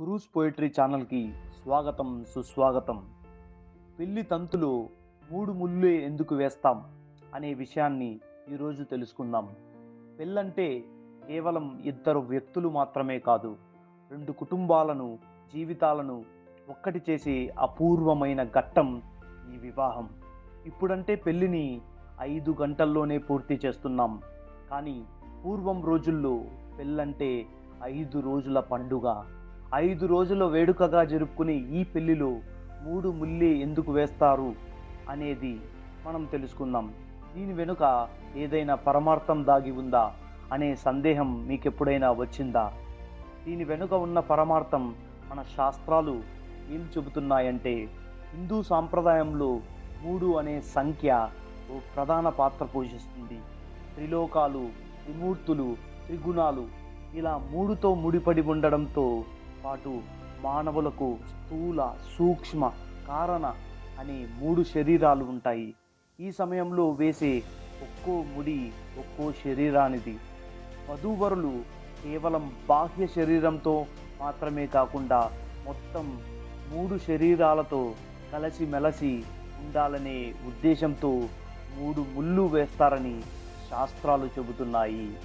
Gurus poetry ఛానల్కి స్వాగతం సుస్వాగతం. పెళ్ళి తంతులో మూడు ముళ్ళే ఎందుకు వేస్తాం అనే విషయాన్ని ఈరోజు తెలుసుకుందాం. పెళ్ళంటే కేవలం ఇద్దరు వ్యక్తులు మాత్రమే కాదు రెండు కుటుంబాలను జీవితాలను ఒక్కటి చేసే అపూర్వమైన ఘట్టం ఈ వివాహం. ఇప్పుడంటే పెళ్ళిని ఐదు గంటల్లోనే పూర్తి చేస్తున్నాం. కానీ పూర్వం రోజుల్లో పెళ్ళంటే ఐదు రోజుల పండుగ. ఐదు రోజుల వేడుకగా జరుపుకునే ఈ పెళ్ళిలో మూడు ముల్లి ఎందుకు వేస్తారు అనేది మనం తెలుసుకుందాం. దీని వెనుక ఏదైనా పరమార్థం దాగి ఉందా అనే సందేహం మీకు ఎప్పుడైనా వచ్చిందా? దీని వెనుక ఉన్న పరమార్థం మన శాస్త్రాలు ఏం చెబుతున్నాయంటే హిందూ సాంప్రదాయంలో మూడు అనే సంఖ్య ఓ ప్రధాన పాత్ర పోషిస్తుంది. త్రిలోకాలు త్రిమూర్తులు త్రిగుణాలు ఇలా మూడుతో ముడిపడి ఉండడంతో పాటు మానవులకు స్థూల సూక్ష్మ కారణ అనే మూడు శరీరాలు ఉంటాయి. ఈ సమయంలో వేసే ఒక్కో ముడి ఒక్కో శరీరానిది. వధూవరులు కేవలం బాహ్య శరీరంతో మాత్రమే కాకుండా మొత్తం మూడు శరీరాలతో కలిసిమెలసి ఉండాలనే ఉద్దేశంతో మూడు ముళ్ళు వేస్తారని శాస్త్రాలు చెబుతున్నాయి.